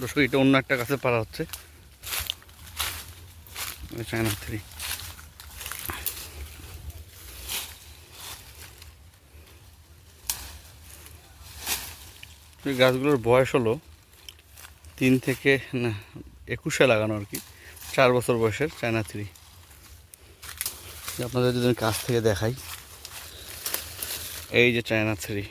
দর্শক এটা অন্য একটা গাছে পারা হচ্ছে। China three. এই গাছগুলোর বয়স হলো তিন থেকে, না, একুশে লাগানো আর কি, চার বছর বয়সের চায়না থ্রি। আপনাদের যদি কাছ থেকে দেখাই, এই যে চায়না থ্রি।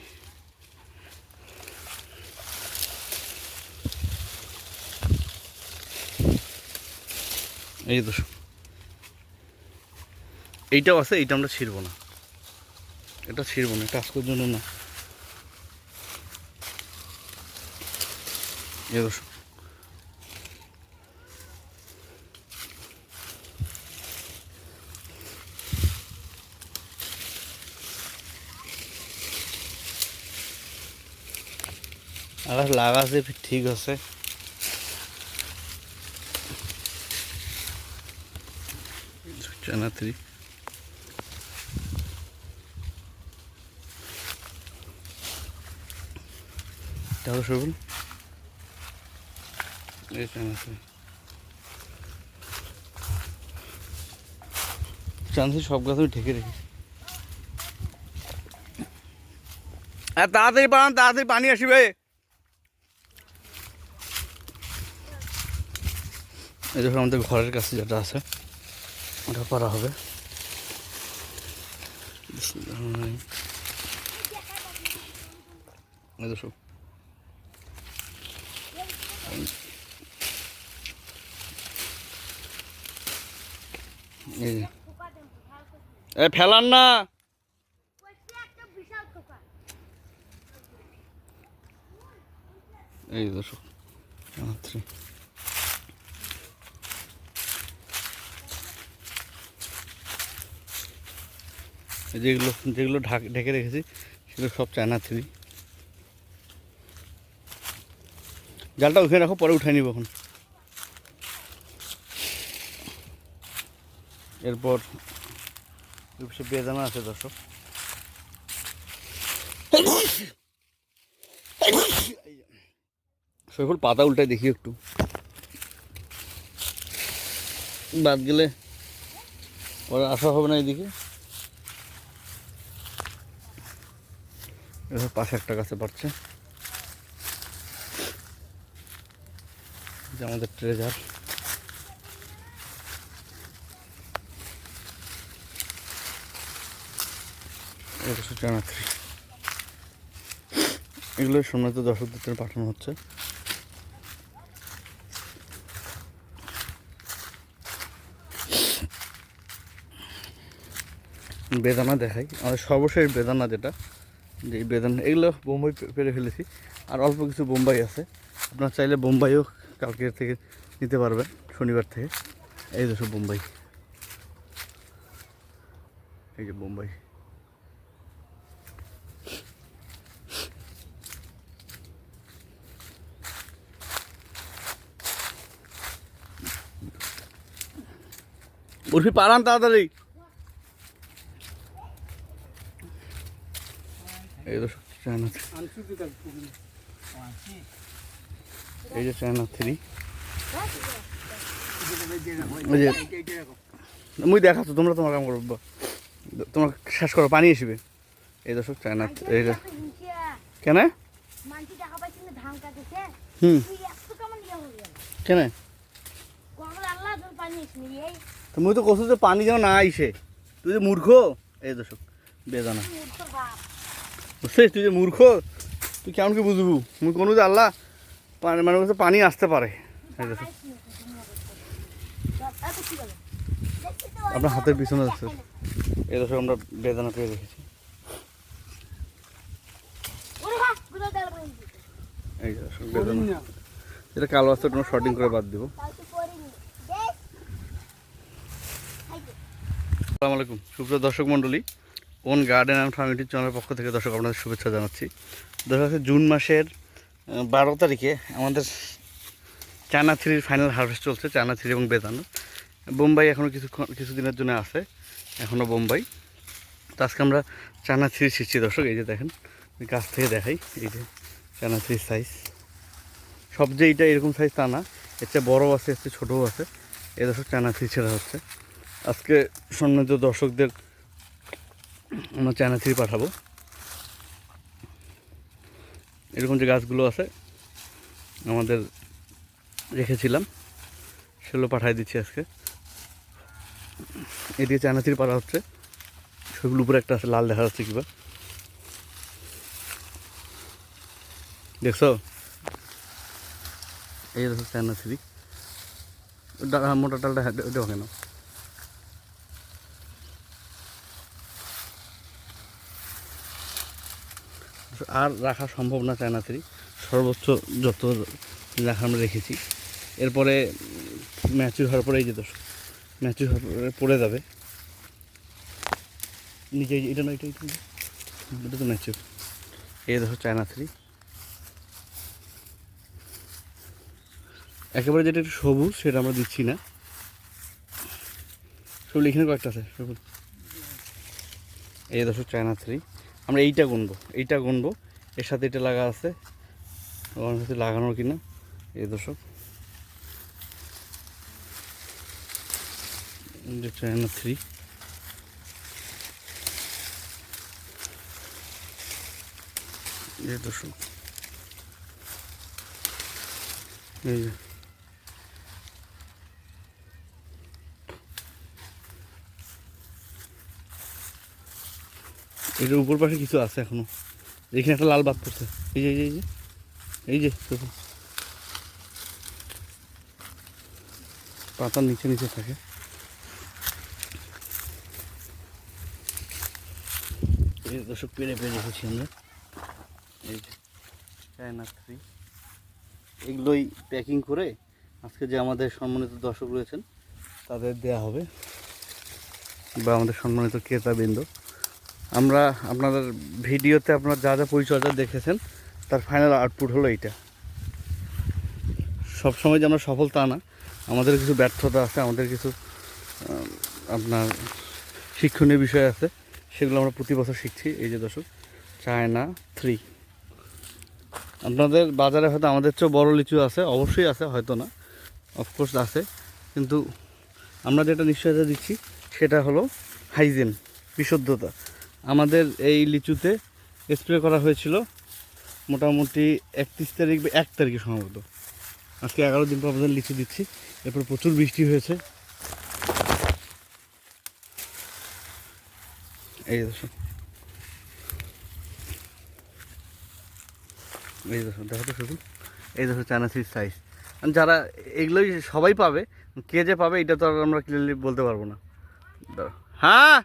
এই তো। এইটাও আছে, এইটা আমরা ছিড়বো না। এটা ছিড়বো না এটা আজকের জন্য না। তো। আকাশ লাগাছে ঠিক আছে। চায়না থ্রি তাহলে সবুন এই চায়না থ্রি চান্সি সব গাছ আমি ঢেকে রেখেছি। আর তাড়াতাড়ি পান, তাড়াতাড়ি পানি আসবে এই দেখো আমাদের ঘরের কাছে যেটা আছে। ওটা করা হবে। এ ফেলান না। এই দর্শক থ্রি যেগুলো যেগুলো ঢাক, ঢেকে রেখেছি, সেগুলো সব চায়না থ্রি। জালটা ওখানে রাখো, পরে উঠে নিব এখন। এরপর সে বেদানা আছে, দর্শক। সৈফুল, পাতা উল্টায় দেখি একটু। বাদ গেলে পরে আসা হবে না এদিকে। এবার পাশে একটা গাছে পাচ্ছে যে আমাদের ট্রেজার চায়না থ্রি এগুলো সম্মানিত দর্শকদের পাঠানো হচ্ছে। বেদানা দেখাই। আমাদের সর্বশেষ বেদানা যেটা যে বেদানা এগুলো বোম্বাই পেরে ফেলেছি। আর অল্প কিছু বোম্বাই আছে। আপনার চাইলে বোম্বাইও কালকে থেকে নিতে পারবেন, শনিবার থেকে। এই যে সব বোম্বাই। এই যে বোম্বাই। উর্ফি পালান তাড়াতাড়ি। এই তো চায়না এই যে চায়না থ্রি ওই যে মুই দেখাচ্ছ তোমরা তোমার কাম করো বা- তোমার শেষ করো পানি আসবে এই দর্শক চায়না এই কেন? হুম। কেন? এই তো মুই যে পানি যেন না আইসে। তুই যে মূর্খ? এই দর্শক বেদানা। বুঝছিস তুই যে মূর্খ তুই কেমন কি বুঝবু? মুই কোনো যে আল্লাহ পানি মানে কাছে পানি আসতে পারে। এই আপনার হাতের পিছনে আছে। এই দর্শক আমরা বেদানা পেয়ে রেখেছি। এই বেদানা। এটা কালো আসতে তোমার শর্টিং করে বাদ দেবো। আসসালামু আলাইকুম। সুপ্রিয় দর্শক মণ্ডলী ওন গার্ডেন অ্যান্ড ফার্মিটির চ্যানেলের পক্ষ থেকে দর্শক আপনাদের শুভেচ্ছা জানাচ্ছি। দেখা যাচ্ছে জুন মাসের বারো তারিখে আমাদের চায়না থ্রির ফাইনাল হারভেস্ট চলছে, চায়না থ্রি এবং বেদানা। বোম্বাই এখনও কিছু কিছু দিনের জন্য আছে এখনও বোম্বাই। তো আজকে আমরা চায়না থ্রি শিখছি দর্শক, এই যে দেখেন কাছ থেকে দেখাই, এই যে চায়না থ্রির সাইজ সব যে এইটা এরকম সাইজ তা না, এর চেয়ে বড়ও আছে, এর চেয়ে ছোটোও আছে এ দর্শক চায়না থ্রি ছেড়া হচ্ছে। আজকে সম্মানিত দর্শকদের আমরা চায়না থ্রি পাঠাবো। এরকম যে গাছগুলো আছে, আমাদের রেখেছিলাম, সেগুলো পাঠিয়ে দিচ্ছি আজকে। এদিকে চায়না থ্রি পাঠা হচ্ছে সেগুলো উপরে একটা আছে, লাল দেখা যাচ্ছে কিবা। দেখছ? এই চায়না থ্রি। মোটা ডালটা ওটাও কেন? আর রাখা সম্ভব না চায়না থ্রি সর্বোচ্চ যত রাখা আমরা রেখেছি। এরপরে ম্যাচুর হওয়ার পরে এই যে দর্শক ম্যাচুর হওয়ার পরে যাবে। যে- এটা না, এটা এটা তো ম্যাচুর এই দেখো চায়না থ্রি একেবারে যেটা একটু সবুজ, সেটা আমরা দিচ্ছি না। সবুজ এখানে কয়েকটা আছে, সবুজ। এই দর্শক চায়না থ্রি আমরা এইটা গুনবো এইটা গুনবো। এর সাথে এটা লাগা আছে। আমার সাথে লাগানোর কিনা, এই দর্শক। থ্রি এই দর্শক। এই যে। এটার উপর পাশে কিছু আছে এখনও। এখানে একটা লাল বাদ পড়ছে। এই যে এই যে এই যে এই যে পাতার নিচে নিচে থাকে। দর্শক, পেরে পেরে রেখেছি আমরা। এই যে চায়না থ্রি এগুলোই প্যাকিং করে আজকে যে আমাদের সম্মানিত দর্শক রয়েছেন, তাদের দেয়া হবে। বা আমাদের সম্মানিত ক্রেতাবৃন্দ। আমরা আপনাদের ভিডিওতে আপনার যা যা পরিচর্যা দেখেছেন, তার ফাইনাল আউটপুট হলো এইটা। সবসময় যে আমরা সফল তা না, আমাদের কিছু ব্যর্থতা আছে, আমাদের কিছু আপনার শিক্ষণীয় বিষয় আছে, সেগুলো আমরা প্রতি বছর শিখছি। এই যে দর্শক চায়না থ্রি আপনাদের বাজারে হয়তো আমাদের চেয়েও বড় লিচু আছে, অবশ্যই আছে, হয়তো না অফকোর্স আছে, কিন্তু আমরা যেটা নিশ্চয়তা দিচ্ছি, সেটা হলো হাইজিন বিশুদ্ধতা। আমাদের এই লিচুতে স্প্রে করা হয়েছিল মোটামুটি একত্রিশ তারিখ বা এক তারিখে সম্ভবত। আজকে এগারো দিন পর আমাদের লিচু দিচ্ছি। এরপর প্রচুর বৃষ্টি হয়েছে। এই দেখো। এই দেখো দেখো তো শুধু। এই দেখো চায়না সির সাইজ যারা এগুলোই সবাই পাবে, কে যে পাবে, এটা তো আর আমরা ক্লিয়ারলি বলতে পারব না। হ্যাঁ?